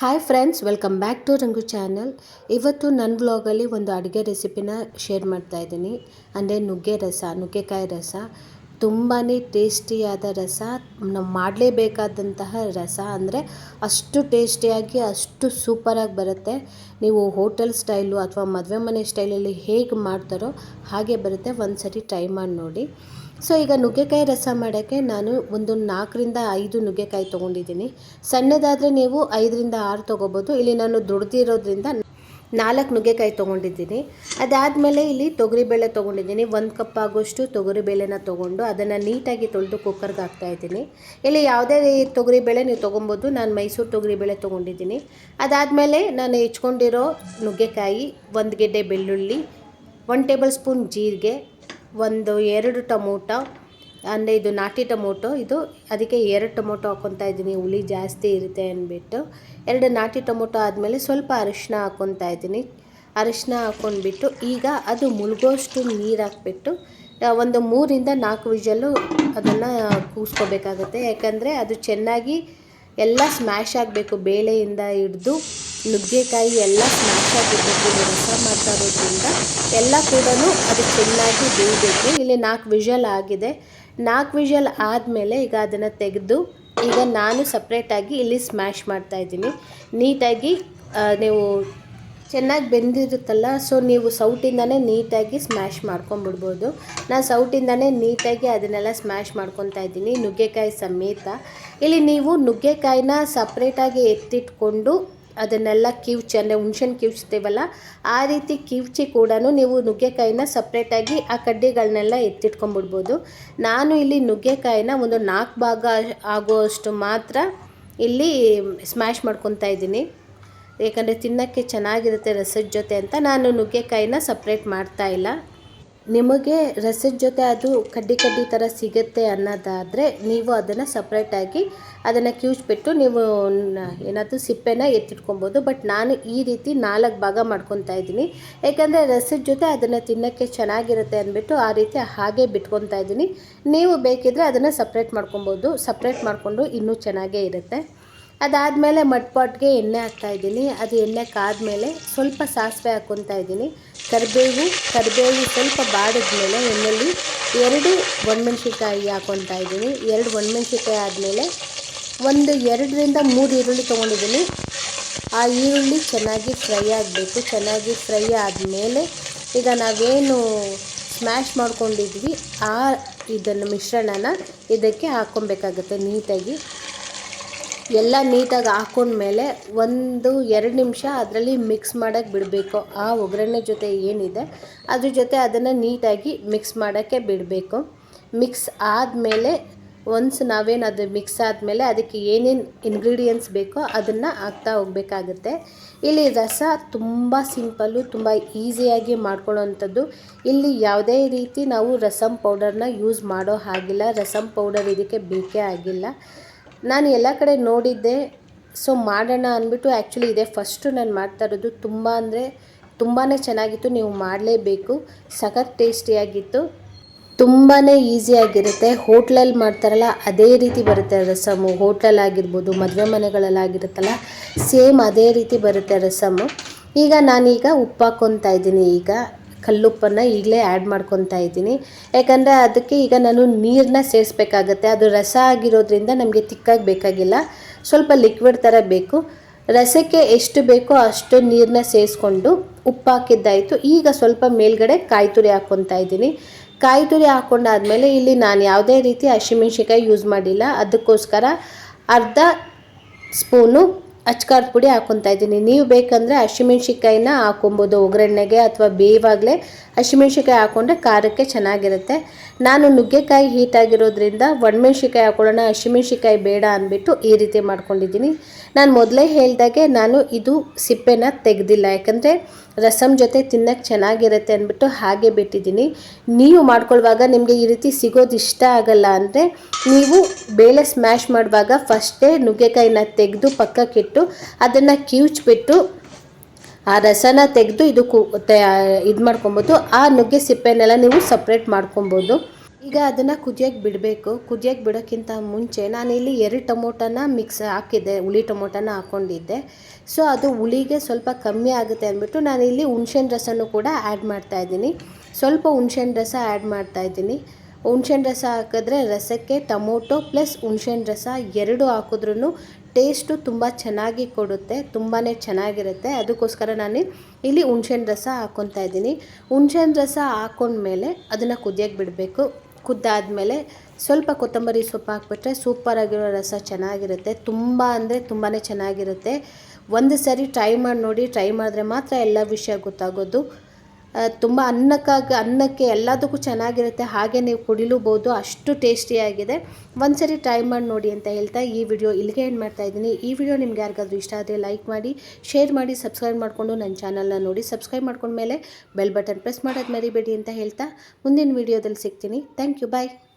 Hi friends welcome back to Rangu channel ಇವತ್ತು ನನ್ನ ವ್ಲಾಗಲ್ಲಿ ಒಂದು ಅಡುಗೆ ರೆಸಿಪಿನ ಶೇರ್ ಮಾಡ್ತಾ ಇದ್ದೀನಿ. ಅಂದರೆ ನುಗ್ಗೆ ರಸ, ನುಗ್ಗೆಕಾಯಿ ರಸ. ತುಂಬಾ ಟೇಸ್ಟಿಯಾದ ರಸ. ನಾವು ಮಾಡಲೇಬೇಕಾದಂತಹ ರಸ ಅಂದರೆ ಅಷ್ಟು ಟೇಸ್ಟಿಯಾಗಿ ಅಷ್ಟು ಸೂಪರಾಗಿ ಬರುತ್ತೆ. ನೀವು ಹೋಟೆಲ್ ಸ್ಟೈಲು ಅಥವಾ ಮದುವೆ ಮನೆ ಸ್ಟೈಲಲ್ಲಿ ಹೇಗೆ ಮಾಡ್ತಾರೋ ಹಾಗೆ ಬರುತ್ತೆ. ಒಂದು ಸರಿ ಟ್ರೈ ಮಾಡಿ ನೋಡಿ. ಸೊ ಈಗ ನುಗ್ಗೆಕಾಯಿ ರಸ ಮಾಡೋಕ್ಕೆ ನಾನು ಒಂದು ನಾಲ್ಕರಿಂದ ಐದು ನುಗ್ಗೆಕಾಯಿ ತೊಗೊಂಡಿದ್ದೀನಿ. ಸಣ್ಣದಾದರೆ ನೀವು ಐದರಿಂದ ಆರು ತೊಗೋಬೋದು. ಇಲ್ಲಿ ನಾನು ದುಡ್ದಿರೋದ್ರಿಂದ ನಾಲ್ಕು ನುಗ್ಗೆಕಾಯಿ ತೊಗೊಂಡಿದ್ದೀನಿ. ಅದಾದಮೇಲೆ ಇಲ್ಲಿ ತೊಗರಿಬೇಳೆ ತೊಗೊಂಡಿದ್ದೀನಿ. ಒಂದು ಕಪ್ ಆಗೋಷ್ಟು ತೊಗರಿಬೇಳೆನ ತೊಗೊಂಡು ಅದನ್ನು ನೀಟಾಗಿ ತೊಳೆದು ಕುಕ್ಕರ್ಗೆ ಹಾಕ್ತಾಯಿದ್ದೀನಿ ಇಲ್ಲಿ ಯಾವುದೇ ತೊಗರಿಬೇಳೆ ನೀವು ತೊಗೊಬೋದು. ನಾನು ಮೈಸೂರು ತೊಗರಿಬೇಳೆ ತೊಗೊಂಡಿದ್ದೀನಿ. ಅದಾದಮೇಲೆ ನಾನು ಹೆಚ್ಕೊಂಡಿರೋ ನುಗ್ಗೆಕಾಯಿ ಒಂದು ಗೆಡ್ಡೆ ಬೆಳ್ಳುಳ್ಳಿ ಒನ್ ಟೇಬಲ್ ಸ್ಪೂನ್ ಜೀರಿಗೆ ಒಂದು ಎರಡು ಟೊಮೊಟೊ, ಅಂದರೆ ಇದು ನಾಟಿ ಟೊಮೊಟೊ, ಇದು ಅದಕ್ಕೆ ಎರಡು ಟೊಮೊಟೊ ಹಾಕ್ಕೊತಾ ಇದ್ದೀನಿ. ಹುಳಿ ಜಾಸ್ತಿ ಇರುತ್ತೆ ಅಂದ್ಬಿಟ್ಟು. ಎರಡು ನಾಟಿ ಟೊಮೊಟೊ ಆದಮೇಲೆ ಸ್ವಲ್ಪ ಅರಿಶಿನ ಹಾಕ್ಕೊತಾ ಇದ್ದೀನಿ. ಅರಿಶಿನ ಹಾಕ್ಕೊಂಡ್ಬಿಟ್ಟು ಈಗ ಅದು ಮುಳುಗೋಷ್ಟು ನೀರು ಹಾಕ್ಬಿಟ್ಟು ಒಂದು ಮೂರಿಂದ ನಾಲ್ಕು ವಿಜಲು ಅದನ್ನು ಕೂಸ್ಕೋಬೇಕಾಗತ್ತೆ. ಯಾಕಂದರೆ ಅದು ಚೆನ್ನಾಗಿ ಎಲ್ಲ ಸ್ಮ್ಯಾಶ್ ಆಗಬೇಕು. ಬೇಳೆಯಿಂದ ಹಿಡ್ದು ನುಗ್ಗೆಕಾಯಿ ಎಲ್ಲ ಸ್ಮ್ಯಾಶ್ ಆಗಿರಬೇಕು ರಸ ಮಾಡ್ತಾ ಇರೋದ್ರಿಂದ ಎಲ್ಲ ಕೂಡ ಅದು ಚೆನ್ನಾಗಿ ಬೇಯಬೇಕು. ಇಲ್ಲಿ ನಾಲ್ಕು ವಿಷಲ್ ಆಗಿದೆ. ನಾಲ್ಕು ವಿಷಲ್ ಆದಮೇಲೆ ಈಗ ಅದನ್ನು ತೆಗೆದು ಈಗ ನಾನು ಸಪ್ರೇಟಾಗಿ ಇಲ್ಲಿ ಸ್ಮ್ಯಾಶ್ ಮಾಡ್ತಾ ಇದ್ದೀನಿ. ನೀಟಾಗಿ ನೀವು ಚೆನ್ನಾಗಿ ಬೆಂದಿರುತ್ತಲ್ಲ ಸೊ ನೀವು ಸೌಟಿಂದನೇ ನೀಟಾಗಿ ಸ್ಮ್ಯಾಶ್ ಮಾಡ್ಕೊಂಬಿಡ್ಬೋದು ನಾನು ಸೌಟಿಂದನೇ ನೀಟಾಗಿ ಅದನ್ನೆಲ್ಲ ಸ್ಮ್ಯಾಶ್ ಮಾಡ್ಕೊತಾ ಇದ್ದೀನಿ. ನುಗ್ಗೆಕಾಯಿ ಸಮೇತ. ಇಲ್ಲಿ ನೀವು ನುಗ್ಗೆಕಾಯಿನ ಸಪ್ರೇಟಾಗಿ ಎತ್ತಿಟ್ಕೊಂಡು ಅದನ್ನೆಲ್ಲ ಕಿವ್ಚಿ ಅಂದರೆ ಹುಣ್ಸೆಹಣ್ಣು ಕಿವ್ಚ್ತೀವಲ್ಲ, ಆ ರೀತಿ ಕಿವ್ಚಿ ಕೂಡ ನೀವು ನುಗ್ಗೆಕಾಯಿನ ಸಪ್ರೇಟಾಗಿ ಆ ಕಡ್ಡಿಗಳನ್ನೆಲ್ಲ ಎತ್ತಿಟ್ಕೊಂಡ್ಬಿಡ್ಬೋದು ನಾನು ಇಲ್ಲಿ ನುಗ್ಗೆಕಾಯಿನ ಒಂದು ನಾಲ್ಕು ಭಾಗ ಆಗುವಷ್ಟು ಮಾತ್ರ ಇಲ್ಲಿ ಸ್ಮ್ಯಾಶ್ ಮಾಡ್ಕೊತಾ ಇದ್ದೀನಿ. ಏಕೆಂದರೆ ತಿನ್ನೋಕ್ಕೆ ಚೆನ್ನಾಗಿರುತ್ತೆ ರಸದ ಜೊತೆ ಅಂತ ನಾನು ನುಗ್ಗೆಕಾಯಿನ ಸಪ್ರೇಟ್ ಮಾಡ್ತಾ ಇಲ್ಲ. ನಿಮಗೆ ರಸದ ಜೊತೆ ಅದು ಕಡ್ಡಿ ಕಡ್ಡಿ ಥರ ಸಿಗುತ್ತೆ ಅನ್ನೋದಾದರೆ ನೀವು ಅದನ್ನು ಸಪ್ರೇಟಾಗಿ ಅದನ್ನು ಕ್ಯೂಚ್ಬಿಟ್ಟು ನೀವು ಏನಾದರೂ ಸಿಪ್ಪೆನ ಎತ್ತಿಟ್ಕೊಬೋದು. ಬಟ್ ನಾನು ಈ ರೀತಿ ನಾಲ್ಕು ಭಾಗ ಮಾಡ್ಕೊತಾ ಇದ್ದೀನಿ. ಯಾಕಂದರೆ ರಸದ ಜೊತೆ ಅದನ್ನು ತಿನ್ನೋಕ್ಕೆ ಚೆನ್ನಾಗಿರುತ್ತೆ ಅಂದ್ಬಿಟ್ಟು ಆ ರೀತಿ ಹಾಗೆ ಬಿಟ್ಕೊತಾ ಇದ್ದೀನಿ. ನೀವು ಬೇಕಿದ್ದರೆ ಅದನ್ನು ಸಪ್ರೇಟ್ ಮಾಡ್ಕೊಬೋದು. ಸಪ್ರೇಟ್ ಮಾಡಿಕೊಂಡು ಇನ್ನೂ ಚೆನ್ನಾಗೇ ಇರುತ್ತೆ. ಅದಾದಮೇಲೆ ಮಟ್ಪಾಟ್ಗೆ ಎಣ್ಣೆ ಹಾಕ್ತಾಯಿದ್ದೀನಿ ಅದು ಎಣ್ಣೆ ಕಾದ್ಮೇಲೆ ಸ್ವಲ್ಪ ಸಾಸಿವೆ ಹಾಕ್ಕೊತಾ ಇದ್ದೀನಿ. ಕರಿಬೇವು ಕರಿಬೇವು ಸ್ವಲ್ಪ ಬಾಡಿದ್ಮೇಲೆ ಎಣ್ಣೆಯಲ್ಲಿ ಎರಡು ಒಣಮೆಣ್ಸಿನ್ಕಾಯಿ ಹಾಕ್ಕೊತಾ ಇದ್ದೀನಿ. ಎರಡು ಒಣಮೆಣ್ಸಿಕಾಯಿ ಆದಮೇಲೆ ಒಂದು ಎರಡರಿಂದ ಮೂರು ಈರುಳ್ಳಿ ತೊಗೊಂಡಿದ್ದೀನಿ. ಆ ಈರುಳ್ಳಿ ಚೆನ್ನಾಗಿ ಫ್ರೈ ಆಗಬೇಕು. ಚೆನ್ನಾಗಿ ಫ್ರೈ ಆದಮೇಲೆ ಈಗ ನಾವೇನು ಸ್ಮ್ಯಾಶ್ ಮಾಡ್ಕೊಂಡಿದ್ವಿ, ಆ ಇದನ್ನು ಮಿಶ್ರಣನ ಇದಕ್ಕೆ ಹಾಕ್ಕೊಬೇಕಾಗುತ್ತೆ ನೀಟಾಗಿ. ಎಲ್ಲ ನೀಟಾಗಿ ಹಾಕೊಂಡ್ಮೇಲೆ ಒಂದು ಎರಡು ನಿಮಿಷ ಅದರಲ್ಲಿ ಮಿಕ್ಸ್ ಮಾಡೋಕ್ಕೆ ಬಿಡಬೇಕು. ಆ ಒಗ್ಗರಣೆ ಜೊತೆ ಏನಿದೆ, ಅದ್ರ ಜೊತೆ ಅದನ್ನು ನೀಟಾಗಿ ಮಿಕ್ಸ್ ಮಾಡೋಕ್ಕೆ ಬಿಡಬೇಕು. ಮಿಕ್ಸ್ ಆದಮೇಲೆ ಒನ್ಸ್ ನಾವೇನು ಅದು ಮಿಕ್ಸ್ ಆದಮೇಲೆ ಅದಕ್ಕೆ ಏನೇನು ಇಂಗ್ರೀಡಿಯೆಂಟ್ಸ್ ಬೇಕೋ ಅದನ್ನು ಹಾಕ್ತಾ ಹೋಗಬೇಕಾಗುತ್ತೆ. ಇಲ್ಲಿ ರಸ ತುಂಬ ಸಿಂಪಲ್ಲು ತುಂಬ ಈಸಿಯಾಗಿ ಮಾಡ್ಕೊಳ್ಳೋವಂಥದ್ದು ಇಲ್ಲಿ ಯಾವುದೇ ರೀತಿ ನಾವು ರಸಮ್ ಪೌಡರ್ನ ಯೂಸ್ ಮಾಡೋ ಹಾಗಿಲ್ಲ. ರಸಮ್ ಪೌಡರ್ ಇದಕ್ಕೆ ಬೇಕೇ ಆಗಿಲ್ಲ. ನಾನು ಎಲ್ಲ ಕಡೆ ನೋಡಿದ್ದೆ. ಸೊ ಮಾಡೋಣ ಅಂದ್ಬಿಟ್ಟು ಆ್ಯಕ್ಚುಲಿ ಇದೆ. ಫಸ್ಟು ನಾನು ಮಾಡ್ತಾ ಇರೋದು ತುಂಬ ಅಂದರೆ ತುಂಬಾ ಚೆನ್ನಾಗಿತ್ತು. ನೀವು ಮಾಡಲೇಬೇಕು. ಸಖತ್ ಟೇಸ್ಟಿಯಾಗಿತ್ತು ತುಂಬಾ ಈಸಿಯಾಗಿರುತ್ತೆ ಹೋಟ್ಲಲ್ಲಿ ಮಾಡ್ತಾರಲ್ಲ, ಅದೇ ರೀತಿ ಬರುತ್ತೆ ರಸಮು. ಹೋಟ್ಲಲ್ಲಿ ಆಗಿರ್ಬೋದು, ಮದುವೆ ಮನೆಗಳಲ್ಲಾಗಿರುತ್ತಲ್ಲ ಸೇಮ್ ಅದೇ ರೀತಿ ಬರುತ್ತೆ ರಸಮು. ಈಗ ನಾನೀಗ ಉಪ್ಪು ಹಾಕ್ಕೊತಾ ಇದ್ದೀನಿ ಈಗ. ಕಲ್ಲುಪ್ಪನ್ನು ಈಗಲೇ ಆ್ಯಡ್ ಮಾಡ್ಕೊತಾ ಇದ್ದೀನಿ. ಯಾಕಂದರೆ ಅದಕ್ಕೆ ಈಗ ನಾನು ನೀರನ್ನ ಸೇರಿಸ್ಬೇಕಾಗತ್ತೆ. ಅದು ರಸ ಆಗಿರೋದ್ರಿಂದ ನಮಗೆ ತಿಕ್ಕಾಗಿ ಬೇಕಾಗಿಲ್ಲ. ಸ್ವಲ್ಪ ಲಿಕ್ವಿಡ್ ಥರ ಬೇಕು. ರಸಕ್ಕೆ ಎಷ್ಟು ಬೇಕೋ ಅಷ್ಟು ನೀರನ್ನ ಸೇರಿಸ್ಕೊಂಡು ಉಪ್ಪು ಹಾಕಿದ್ದಾಯಿತು. ಈಗ ಸ್ವಲ್ಪ ಮೇಲ್ಗಡೆ ಕಾಯಿ ತುರಿ ಹಾಕ್ಕೊತಾ ಇದ್ದೀನಿ. ಕಾಯಿ ತುರಿ ಹಾಕ್ಕೊಂಡಾದ್ಮೇಲೆ ಇಲ್ಲಿ ನಾನು ಯಾವುದೇ ರೀತಿ ಹಸಿಮೆಣ್ಸಿಕಾಯಿ ಯೂಸ್ ಮಾಡಿಲ್ಲ. ಅದಕ್ಕೋಸ್ಕರ ಅರ್ಧ ಸ್ಪೂನು ಅಚ್ಕಾರದ ಪುಡಿ ಹಾಕೊತಾ ಇದ್ದೀನಿ. ನೀವು ಬೇಕಂದರೆ ಹಸಿಮೆಣ್ಸಿಕಾಯಿನ ಹಾಕೊಬೋದು, ಒಗ್ಗರಣೆಗೆ ಅಥವಾ ಬೇವಾಗಲೇ ಹಸಿಮೆಣ್ಸಿಕಾಯಿ ಹಾಕೊಂಡ್ರೆ ಖಾರಕ್ಕೆ ಚೆನ್ನಾಗಿರುತ್ತೆ. ನಾನು ನುಗ್ಗೆಕಾಯಿ ಹೀಟಾಗಿರೋದ್ರಿಂದ ಒಣಮೆಣ್ಸಿಕಾಯಿ ಹಾಕೊಳ್ಳೋಣ ಹಸಿಮೆಣ್ಸಿಕಾಯಿ ಬೇಡ ಅಂದ್ಬಿಟ್ಟು ಈ ರೀತಿ ಮಾಡ್ಕೊಂಡಿದ್ದೀನಿ. ನಾನು ಮೊದಲೇ ಹೇಳಿದಾಗೆ ನಾನು ಇದು ಸಿಪ್ಪೆನ ತೆಗೆದಿಲ್ಲ. ಯಾಕಂದರೆ ರಸಮ್ ಜೊತೆ ತಿನ್ನಕ್ಕೆ ಚೆನ್ನಾಗಿರುತ್ತೆ ಅಂದ್ಬಿಟ್ಟು ಹಾಗೆ ಬಿಟ್ಟಿದ್ದೀನಿ. ನೀವು ಮಾಡ್ಕೊಳ್ಳುವಾಗ ನಿಮಗೆ ಈ ರೀತಿ ಸಿಗೋದು ಇಷ್ಟ ಆಗಲ್ಲ ಅಂದರೆ ನೀವು ಬೇಳೆ ಸ್ಮ್ಯಾಶ್ ಮಾಡುವಾಗ ಫಸ್ಟೇ ನುಗ್ಗೆಕಾಯಿನ ತೆಗೆದು ಪಕ್ಕಕ್ಕಿಟ್ಟು ಅದನ್ನು ಕಿವುಚ್ಬಿಟ್ಟು ಆ ರಸನ ತೆಗೆದು ಇದು ಕು ಇದು ಮಾಡ್ಕೊಬೋದು ಆ ನುಗ್ಗೆ ಸಿಪ್ಪೆನೆಲ್ಲ ನೀವು ಸಪ್ರೇಟ್ ಮಾಡ್ಕೊಬೋದು. ಈಗ ಅದನ್ನು ಕುದಿಯೋಕ್ಕೆ ಬಿಡಬೇಕು. ಕುದಿಯೋಕ್ಕೆ ಬಿಡೋಕ್ಕಿಂತ ಮುಂಚೆ ನಾನಿಲ್ಲಿ ಎರಡು ಟೊಮೊಟೊನ ಮಿಕ್ಸ್ ಹಾಕಿದ್ದೆ, ಹುಳಿ ಟೊಮೊಟೊನ ಹಾಕ್ಕೊಂಡಿದ್ದೆ ಸೊ ಅದು ಹುಳಿಗೆ ಸ್ವಲ್ಪ ಕಮ್ಮಿ ಆಗುತ್ತೆ ಅಂದ್ಬಿಟ್ಟು ನಾನಿಲ್ಲಿ ಹುಣ್ಸೆನ ರಸನೂ ಕೂಡ ಆ್ಯಡ್ ಮಾಡ್ತಾಯಿದ್ದೀನಿ ಸ್ವಲ್ಪ ಹುಣ್ಸೆನ ರಸ ಆ್ಯಡ್ ಮಾಡ್ತಾಯಿದ್ದೀನಿ ಹುಣ್ಸೆನ ರಸ ಹಾಕಿದ್ರೆ ರಸಕ್ಕೆ ಟೊಮೊಟೊ ಪ್ಲಸ್ ಹುಣ್ಸೆನ ರಸ ಎರಡು ಹಾಕಿದ್ರೂ ಟೇಸ್ಟು ತುಂಬ ಚೆನ್ನಾಗಿ ಕೊಡುತ್ತೆ ತುಂಬಾ ಚೆನ್ನಾಗಿರುತ್ತೆ. ಅದಕ್ಕೋಸ್ಕರ ನಾನು ಇಲ್ಲಿ ಹುಣ್ಸೆನ ರಸ ಹಾಕ್ಕೊತಾ ಇದ್ದೀನಿ. ಹುಣ್ಸೆಹಣ್ಣು ರಸ ಹಾಕ್ಕೊಂಡ್ಮೇಲೆ ಅದನ್ನು ಕುದಿಯೋಕ್ಕೆ ಬಿಡಬೇಕು. ಕುದ್ದಾದಮೇಲೆ ಸ್ವಲ್ಪ ಕೊತ್ತಂಬರಿ ಸೊಪ್ಪು ಹಾಕ್ಬಿಟ್ರೆ ಸೂಪರಾಗಿರೋ ರಸ ಚೆನ್ನಾಗಿರುತ್ತೆ. ತುಂಬ ಅಂದರೆ ತುಂಬಾ ಚೆನ್ನಾಗಿರುತ್ತೆ. ಒಂದು ಸರಿ ಟ್ರೈ ಮಾಡಿ ನೋಡಿ, ಟ್ರೈ ಮಾಡಿದ್ರೆ ಮಾತ್ರ ಎಲ್ಲ ವಿಷಯ ಗೊತ್ತಾಗೋದು. ತುಂಬ ಅನ್ನಕ್ಕಾಗಿ, ಅನ್ನಕ್ಕೆ ಎಲ್ಲದಕ್ಕೂ ಚೆನ್ನಾಗಿರುತ್ತೆ, ಹಾಗೆ ನೀವು ಕುಡಿಲೂಬೋದು, ಅಷ್ಟು ಟೇಸ್ಟಿಯಾಗಿದೆ. ಒಂದು ಸರಿ ಟ್ರೈ ಮಾಡಿ ನೋಡಿ ಅಂತ ಹೇಳ್ತಾ ಈ ವಿಡಿಯೋ ಇಲ್ಲಿಗೆ ಏನು ಮಾಡ್ತಾ ಇದ್ದೀನಿ. ಈ ವಿಡಿಯೋ ನಿಮ್ಗೆ ಯಾರಿಗಾದ್ರೂ ಇಷ್ಟ ಆದರೆ ಲೈಕ್ ಮಾಡಿ ಶೇರ್ ಮಾಡಿ ಸಬ್ಸ್ಕ್ರೈಬ್ ಮಾಡಿಕೊಂಡು ನನ್ನ ಚಾನಲ್ನ ನೋಡಿ. ಸಬ್ಸ್ಕ್ರೈಬ್ ಮಾಡ್ಕೊಂಡ್ಮೇಲೆ ಬೆಲ್ ಬಟನ್ ಪ್ರೆಸ್ ಮಾಡೋದು ಮರಿಬೇಡಿ ಅಂತ ಹೇಳ್ತಾ ಮುಂದಿನ ವಿಡಿಯೋದಲ್ಲಿ ಸಿಗ್ತೀನಿ. Thank you bye